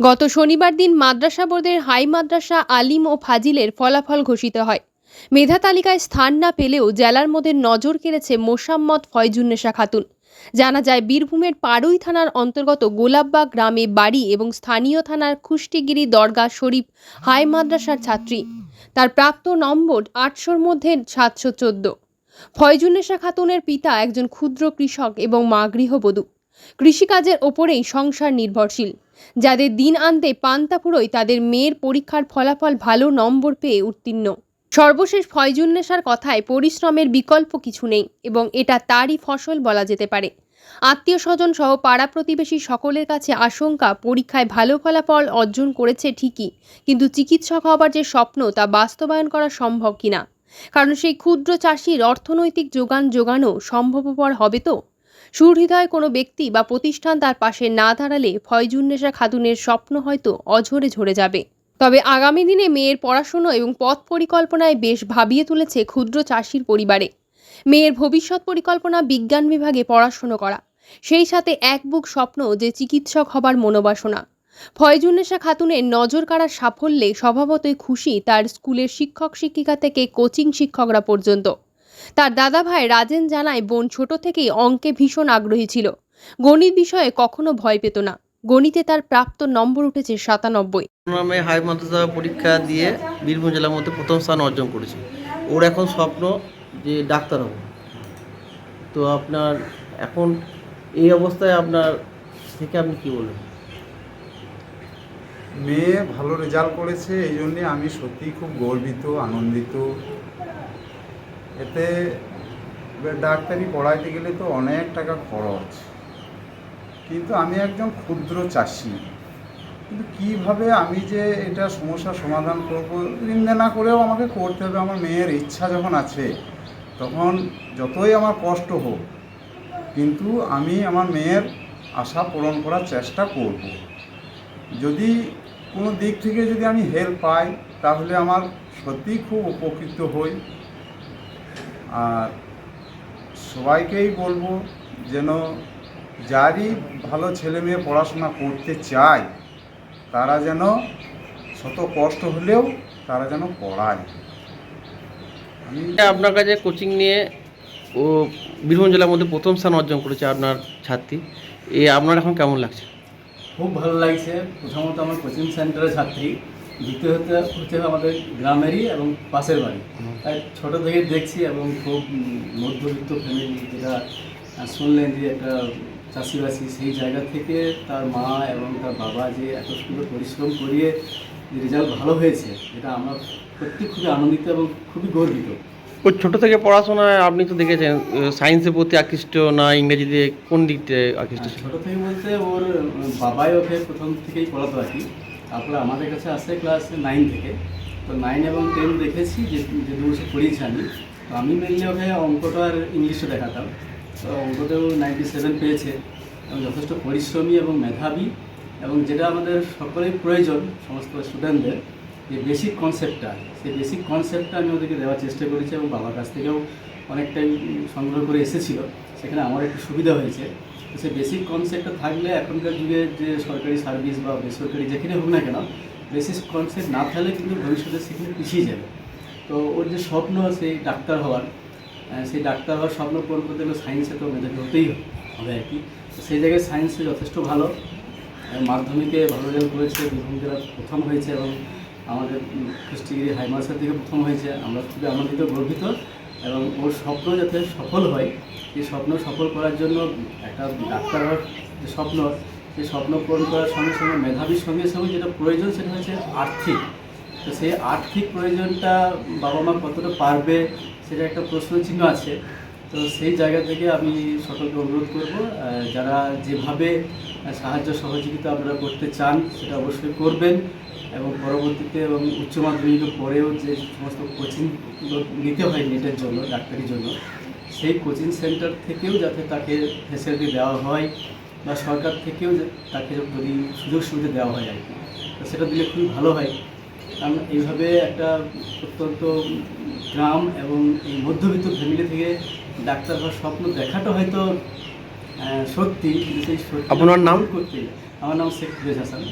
গত শনিবার দিন মাদ্রাসা বোর্ডের হাই মাদ্রাসা আলিম ও ফাজিলের ফলাফল ঘোষিত হয়। মেধা তালিকায় স্থান না পেলেও জেলার মধ্যে নজর কেড়েছে মোসাম্মদ ফয়জুন্নেসা খাতুন। জানা যায়, বীরভূমের পাড়ুই থানার অন্তর্গত গোলাপবাগ গ্রামে বাড়ি এবং স্থানীয় থানার খুষ্টিগিরি দরগা শরীফ হাই মাদ্রাসার ছাত্রী। তার প্রাপ্ত নম্বর আটশোর মধ্যে সাতশো চোদ্দ। ফয়জুন্নেসা খাতুনের পিতা একজন ক্ষুদ্র কৃষক এবং মা গৃহবধূ। কৃষিকাজের ওপরেই সংসার নির্ভরশীল। যাদের দিন আনতে পান্তা তাদের মেয়ের পরীক্ষার ফলাফল ভালো নম্বর পেয়ে উত্তীর্ণ। সর্বশেষ ফয়জুন্নেসার কথায় পরিশ্রমের বিকল্প কিছু নেই এবং এটা তারই ফসল বলা যেতে পারে। আত্মীয় স্বজন সহ পাড়া প্রতিবেশী সকলের কাছে আশঙ্কা, পরীক্ষায় ভালো ফলাফল অর্জন করেছে ঠিকই, কিন্তু চিকিৎসক হবার যে স্বপ্ন তা বাস্তবায়ন করা সম্ভব কিনা? কারণ সেই ক্ষুদ্র চাষির অর্থনৈতিক যোগান যোগানো সম্ভবপর হবে তো? সুহৃদয় কোনো ব্যক্তি বা প্রতিষ্ঠান তার পাশে না দাঁড়ালে ফয়জুন্নেসা খাতুনের স্বপ্ন হয়তো অঝরে ঝরে যাবে। তবে আগামী দিনে মেয়ের পড়াশুনো এবং পথ পরিকল্পনায় বেশ ভাবিয়ে তুলেছে ক্ষুদ্র চাষির পরিবারে। মেয়ের ভবিষ্যৎ পরিকল্পনা বিজ্ঞান বিভাগে পড়াশুনো করা। সেই সাথে এক বুক স্বপ্ন যে চিকিৎসক হবার মনোবাসনা। ফয়জুন্নেসা খাতুনের নজর কাড়ার সাফল্যে স্বভাবতই খুশি তার স্কুলের শিক্ষক শিক্ষিকা থেকে কোচিং শিক্ষকরা পর্যন্ত। তার দাদা ভাই রাজেন জানায় বোন ছোট থেকেই অঙ্কে ভীষণ আগ্রহী ছিল। গণিত বিষয়ে কখনো ভয় পেত না। গণিতে তার প্রাপ্ত নম্বর উঠেছে সাতানব্বই। নামে হাই মাদ্রাসা পরীক্ষা দিয়ে বীরভূম জেলার মধ্যে প্রথম স্থান অর্জন করেছে। ওর এখন স্বপ্ন যে ডাক্তার হব। তো আপনার এখন এই অবস্থায় আপনার থেকে আপনি কি বলবেন? মেয়ে ভালো রেজাল্ট করেছে এই জন্যে আমি সত্যিই খুব গর্বিত আনন্দিত। এতে ডাক্তারি পড়াইতে গেলে তো অনেক টাকা খরচ। কিন্তু আমি একজন ক্ষুদ্র চাষি। কিন্তু কীভাবে আমি যে এটা সমস্যার সমাধান করব ঋণ না করেও আমাকে করতে হবে। আমার মেয়ের ইচ্ছা যখন আছে, তখন যতই আমার কষ্ট হোক, কিন্তু আমি আমার মেয়ের আশা পূরণ করার চেষ্টা করব। যদি কোনো দিক থেকে যদি আমি হেল্প পাই, তাহলে আমার সত্যিই খুব উপকৃত হই। আর সবাইকেই বলব যেন যারই ভালো ছেলে মেয়ে পড়াশোনা করতে চায় তারা যেন শত কষ্ট হলেও তারা যেন পড়ায়। আমি আপনার কাছে কোচিং নিয়ে ও বীরভূম জেলার মধ্যে প্রথম স্থান অর্জন করেছে আপনার ছাত্রী। এ আপনার এখন কেমন লাগছে? খুব ভালো লাগছে। প্রথমত আমার কোচিং সেন্টারের ছাত্রী। দ্বিতীয়ত হচ্ছে আমাদের গ্রামেরই এবং পাশের বাড়ি। তাই ছোটো থেকে দেখছি এবং খুব মধ্যবিত্ত ফ্যামিলি যেটা শুনলেন যে একটা চাষিবাসী সেই জায়গা থেকে তার মা এবং তার বাবা যে এত সুন্দর পরিশ্রম করিয়ে যে রেজাল্ট ভালো হয়েছে এটা আমরা সত্যি খুবই আনন্দিত এবং খুবই গর্বিত। ও ছোট থেকে পড়াশোনায় আপনি তো দেখেছেন সায়েন্সের প্রতি আকৃষ্ট না ইংরেজিতে কোন দিক থেকে আকৃষ্ট ছোটো থেকে বলতে ওর বাবাই ওকে প্রথম থেকেই পড়াতো আর কি। তারপরে আমাদের কাছে আসে ক্লাস নাইন থেকে। তো নাইন এবং টেন দেখেছি যে যে বছর পড়িয়েছি আমি। তো আমি মেনলি ওকে অঙ্কটা আর ইংলিশে দেখাতাম। তো অঙ্কতেও নাইনটি সেভেন পেয়েছে। এবং যথেষ্ট পরিশ্রমী এবং মেধাবী। এবং যেটা আমাদের সকলেই প্রয়োজন, সমস্ত স্টুডেন্টদের যে বেসিক কনসেপ্টটা সেই বেসিক কনসেপ্টটা আমি ওদেরকে দেওয়ার চেষ্টা করেছি এবং বাবার কাছ থেকেও অনেকটাই সংগ্রহ করে এসেছিল। সেখানে আমার একটু সুবিধা হয়েছে। সেই বেসিক কনসেপ্টটা থাকলে এখনকার যুগে যে সরকারি সার্ভিস বা বেসরকারি যেখানে হোক না কেন বেসিক কনসেপ্ট না থাকলে কিন্তু ভবিষ্যতে সেখানে পিছিয়ে যাবে। তো ওর যে স্বপ্ন সেই ডাক্তার হওয়ার সেই ডাক্তার হওয়ার স্বপ্ন পূরণ করতে গেলে সায়েন্সে তো মেধাবী হতেই হবে আর কি। সেই জায়গায় সায়েন্সে যথেষ্ট ভালো। মাধ্যমিকে ভালো রেজাল্ট করেছে বীরভূম জেলার প্রথম হয়েছে এবং আমাদের কৃষ্টিগিরি হাইমার্সের থেকে প্রথম হয়েছে। আমরা খুবই আনন্দিত, গর্বিত। এবং ওর স্বপ্ন যাতে সফল হয় এই স্বপ্ন সফল করার জন্য একটা ডাক্তার হওয়ার যে স্বপ্ন, সেই স্বপ্ন পূরণ করার সঙ্গে সঙ্গে মেধাবীর সঙ্গে সঙ্গে যেটা প্রয়োজন সেটা হচ্ছে আর্থিক। তো সেই আর্থিক প্রয়োজনটা বাবা মা কতটা পারবে সেটা একটা প্রশ্ন চিহ্ন আছে। তো সেই জায়গা থেকে আমি সকলকে অনুরোধ করব যারা যেভাবে সাহায্য সহযোগিতা আপনারা করতে চান সেটা অবশ্যই করবেন। এবং পরবর্তীতে এবং উচ্চ মাধ্যমিকের পরেও যে সমস্ত কোচিং নিতে হয় নেটের জন্য ডাক্তারির জন্য সেই কোচিং সেন্টার থেকেও যাতে তাকে ফেসিলিটি দেওয়া হয় বা সরকার থেকেও তাকে যদি সুযোগ সুবিধা দেওয়া হয় আর কি। তো সেটা দিলে খুবই ভালো হয়। কারণ এইভাবে একটা অত্যন্ত গ্রাম এবং এই মধ্যবিত্ত ফ্যামিলি থেকে ডাক্তার হওয়ার স্বপ্ন দেখাটা হয়তো সত্যি কিন্তু সেই সত্যি আপনার নাম? করতে আমার নাম শেখ ফিরোজ হাসান।